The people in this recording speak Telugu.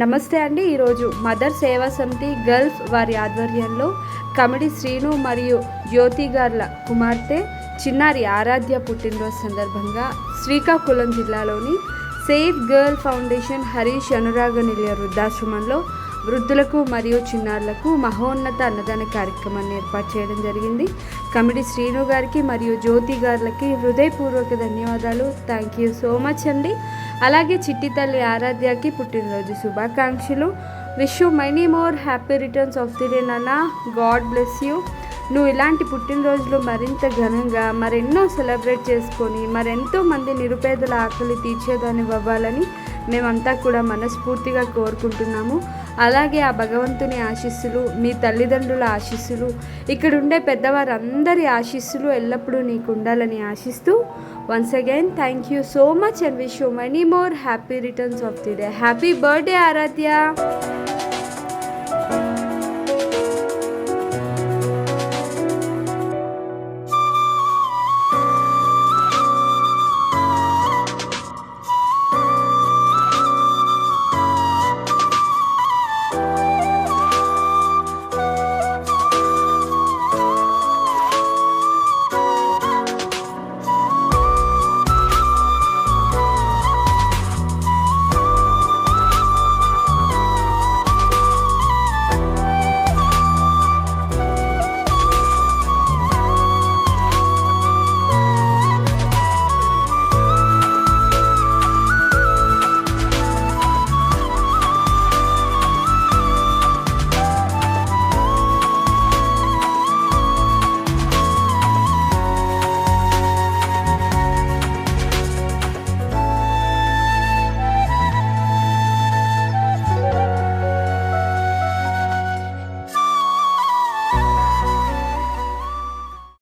నమస్తే అండి. ఈరోజు మదర్ సేవా సమితి గల్ఫ్ వారి ఆధ్వర్యంలో కమిడి శ్రీను మరియు జ్యోతి గార్ల కుమార్తె చిన్నారి ఆరాధ్య పుట్టినరోజు సందర్భంగా శ్రీకాకుళం జిల్లాలోని సేఫ్ గర్ల్ ఫౌండేషన్ హరీష్ అనురాగ నిలయ వృద్ధాశ్రమంలో వృద్ధులకు మరియు చిన్నారులకు మహోన్నత అన్నదాన కార్యక్రమాన్ని ఏర్పాటు చేయడం జరిగింది. కమిడి శ్రీను గారికి మరియు జ్యోతి గారికి హృదయపూర్వక ధన్యవాదాలు. థ్యాంక్ యూ సో మచ్ అండి. అలాగే చిట్టి తల్లి ఆరాధ్యకి పుట్టినరోజు శుభాకాంక్షలు. Wish you many more happy returns of the day నాన్న. గాడ్ బ్లెస్ యూ నువ్వు ఇలాంటి పుట్టినరోజులు మరింత ఘనంగా మరెన్నో సెలబ్రేట్ చేసుకొని మరెంతో మంది నిరుపేదల ఆకలి తీర్చేదాన్ని ఇవ్వాలని మేమంతా కూడా మనస్ఫూర్తిగా కోరుకుంటున్నాము. అలాగే ఆ భగవంతుని ఆశీస్సులు మీ తల్లిదండ్రుల ఆశీస్సులు ఇక్కడ ఉండే పెద్దవారందరి ఆశీస్సులు ఎల్లప్పుడూ నీకు ఉండాలని ఆశిస్తూ once again thank you so much and wish you many more happy returns of the day happy birthday Aaradhya